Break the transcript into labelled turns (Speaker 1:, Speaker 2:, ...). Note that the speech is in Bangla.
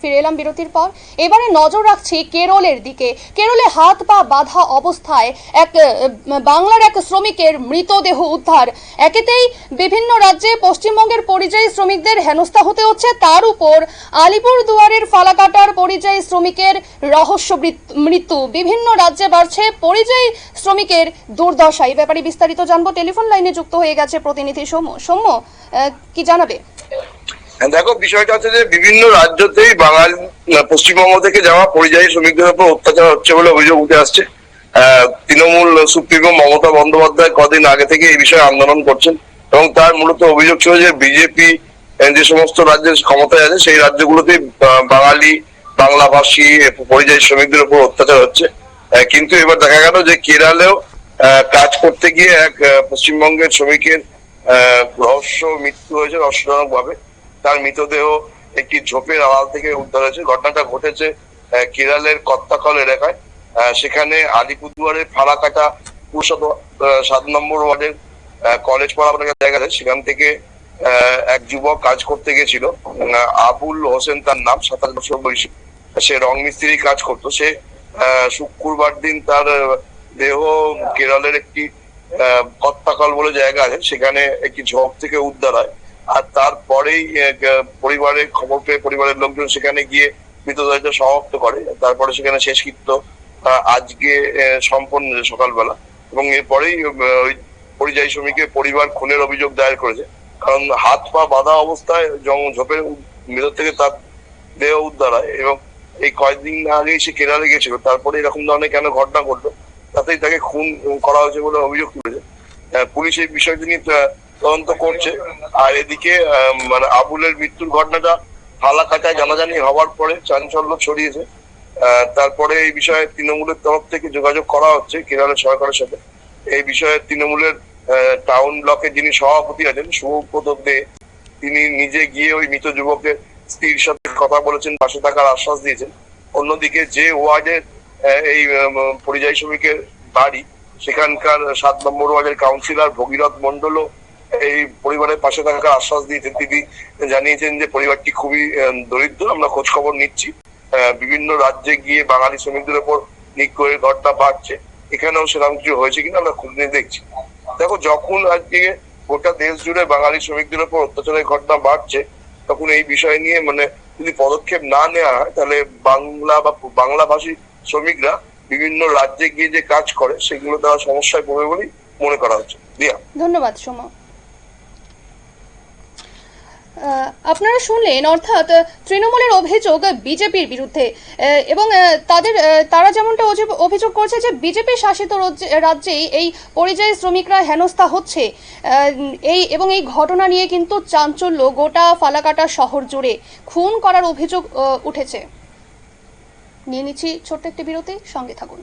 Speaker 1: ফিরে এলাম বিরতির পর। এবারে নজর রাখছি কেরলের দিকে। কেরলে হাত পা বাঁধা অবস্থায় এক বাংলার এক শ্রমিকের মৃতদেহ উদ্ধার। একেতেই বিভিন্ন রাজ্যে পশ্চিমবঙ্গের পরিযায়ী শ্রমিকদের হেনস্থা হতে হচ্ছে। তার উপর আলিপুর দুয়ারের ফালাকাটার পরিযায়ী শ্রমিকের রহস্য মৃত্যু। বিভিন্ন রাজ্যে বাড়ছে পরিযায়ী শ্রমিকের দুর্দশা। এই ব্যাপারে বিস্তারিত জানব। টেলিফোন লাইনে যুক্ত হয়ে গেছে প্রতিনিধি সৌম্য। সৌম্য কি জানাবে?
Speaker 2: দেখো, বিষয়টা হচ্ছে যে বিভিন্ন রাজ্যতেই বাঙালি পশ্চিমবঙ্গ থেকে যাওয়া পরিযায়ী শ্রমিকদের উপর অত্যাচার হচ্ছে বলে অভিযোগ উঠে আসছে। তৃণমূল সুপ্রিমো মমতা বন্দ্যোপাধ্যায় কদিন আগে থেকে এই বিষয়ে আন্দোলন করছেন এবং তার মূলত অভিযোগ ছিল যে বিজেপি যে সমস্ত রাজ্যের ক্ষমতায় আছে, সেই রাজ্যগুলোতে বাঙালি, বাংলাভাষী পরিযায়ী শ্রমিকদের উপর অত্যাচার হচ্ছে। কিন্তু এবার দেখা গেল যে কেরালেও কাজ করতে গিয়ে এক পশ্চিমবঙ্গের শ্রমিকের রহস্য, মৃত্যু হয়েছে রহস্যজনক ভাবে তার মৃতদেহ একটি ঝোপের আড়াল থেকে উদ্ধার হয়েছে। ঘটনাটা ঘটেছে কেরালের কত্তাকল এলাকায়। সেখানে আলিপুরদুয়ারের ফালাকাটা পুরসভা সাত নম্বর ওয়ার্ডের কলেজ পাড়া একটা জায়গা আছে। সেখান থেকে এক যুবক কাজ করতে গেছিল। আবুল হোসেন তার নাম, সাতাশ বছর বয়সী। সে রং মিস্ত্রি কাজ করতো। সে শুক্রবার দিন তার দেহ কেরলের একটি কত্তাকল বলে জায়গা আছে। সেখানে একটি ঝোপ থেকে উদ্ধার হয়। আর তারপরেই পরিবারের খবর পেয়ে পরিবারের লোকজন সেখানে গিয়ে মৃতদেহটা সমাপ্ত করে। তারপরে সেখানে শেষকৃত্য আজকে সম্পন্ন সকালবেলা। এবং এরপরেই ওই পরিযায়ী শ্রমিকের পরিবার খুনের অভিযোগ দায়ের করেছে। কারণ হাত পা বাঁধা অবস্থায় জং- ঝোপের ভিতর থেকে তার দেহ উদ্ধার হয় এবং এই কয়েকদিন আগেই সে কেরালে গেছিল তারপরে এরকম ধরনের কেন ঘটনা ঘটলো, তাতেই তাকে খুন করা হয়েছে বলে অভিযোগ তুলেছে পুলিশ এই বিষয়টি নিয়ে তদন্ত করছে। আর এদিকে মানে আবুলের মৃত্যুর ঘটনাটা হালাকাটায় জানাজানি হওয়ার পরে চাঞ্চল্য ছড়িয়েছে। তারপরে এই বিষয়ে তৃণমূলের তরফ থেকে যোগাযোগ করা হচ্ছে কেরালের সরকারের সাথে। এই বিষয়ে তৃণমূলের টাউন ব্লকে যিনি সভাপতি আছেন শুভব্রত দে, তিনি নিজে গিয়ে ওই মৃত যুবকের স্ত্রীর সাথে কথা বলেছেন, পাশে থাকার আশ্বাস দিয়েছেন। অন্যদিকে যে ওয়ার্ডের এই পরিযায়ী শ্রমিকের বাড়ি, সেখানকার সাত নম্বর ওয়ার্ডের কাউন্সিলর ভগীরথ মন্ডলও এই পরিবারের পাশে থাকার আশ্বাস দিয়েছেন তিনি, জানিয়েছেন যে পরিবারটি খুবই দরিদ্র। আমরা খোঁজ খবর নিচ্ছি বিভিন্ন রাজ্যে গিয়ে বাঙালি শ্রমিকদের উপর নিগ্রহের ঘটনা বাড়ছে এখানেও সেরকম কিছু হয়েছে কিনা আমরা খুঁজে দেখছি। দেখো, যখন আজকে গোটা দেশ জুড়ে বাঙালি শ্রমিকদের উপর অত্যাচারের ঘটনা বাড়ছে, তখন এই বিষয় নিয়ে মানে যদি পদক্ষেপ না নেওয়া হয়, তাহলে বাংলা বা বাংলা ভাষী শ্রমিকরা বিভিন্ন রাজ্যে গিয়ে যে কাজ করে, সেগুলো তারা সমস্যায় পড়বে বলেই মনে করা হচ্ছে। দিয়া।
Speaker 1: ধন্যবাদ, সোমা। আপনারা শুনলেন, অর্থাৎ তৃণমূলের অভিযোগ বিজেপির বিরুদ্ধে। এবং তাদের তারা যেমনটা অভিযোগ করছে যে বিজেপি শাসিত রাজ্যে- রাজ্যেই এই পরিযায়ী শ্রমিকরা হেনস্থা হচ্ছে। এই, এবং এই ঘটনা নিয়ে কিন্তু চাঞ্চল্য গোটা ফালাকাটা শহর জুড়ে খুন করার অভিযোগ উঠেছে। নিয়ে নিচ্ছি ছোট্ট একটি বিরতি, সঙ্গে থাকুন।